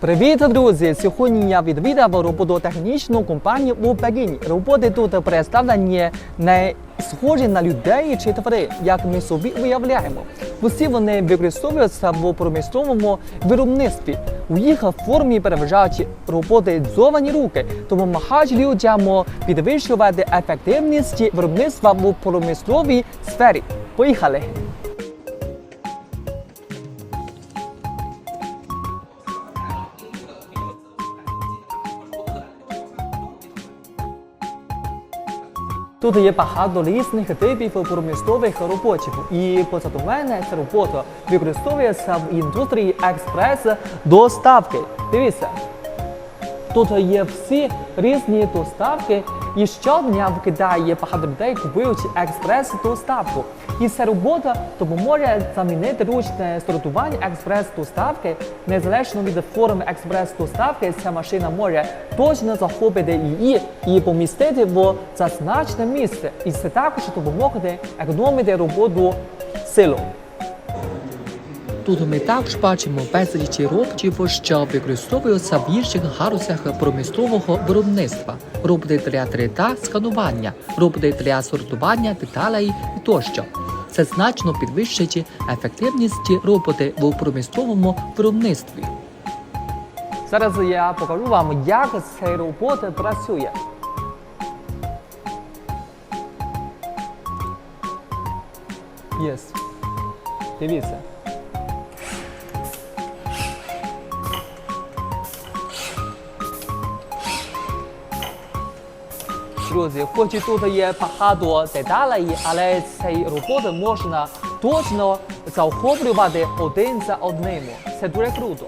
Привіт, друзі! Сьогодні я відвідав робототехнічну компанію у Пекіні. Роботи тут представлені не схожі на людей чи тварин, як ми собі уявляємо. Усі вони використовуються в промисловому виробництві. У їх формі переважають роботизовані руки, допомагають людям підвищувати ефективність виробництва в промисловій сфері. Поїхали! Тут є багато різних типів промислових роботів, і позаду мене ця робота використовується в індустрії експрес-доставки. Дивіться, тут є всі різні доставки, і щодня в Китаї багато людей купують експрес-доставку. І ця робота допоможе замінити ручне сортування експрес-доставки. Незалежно від форми експрес-доставки, ця машина може точно захопити її і помістити в зазначене місце. І це також допомогти економити роботу силу. Тут ми також бачимо безліч роботів, що використовуються в інших галузях промислового виробництва. Роботи для 3D сканування, роботи для сортування деталей і тощо. Це значно підвищить ефективність роботи в промисловому виробництві. Зараз я покажу вам, як цей робот працює. Yes. Дивіться. Друзі, хоч і тут є багато деталей, але цей робот можна точно захоплювати один за одним. Це дуже круто.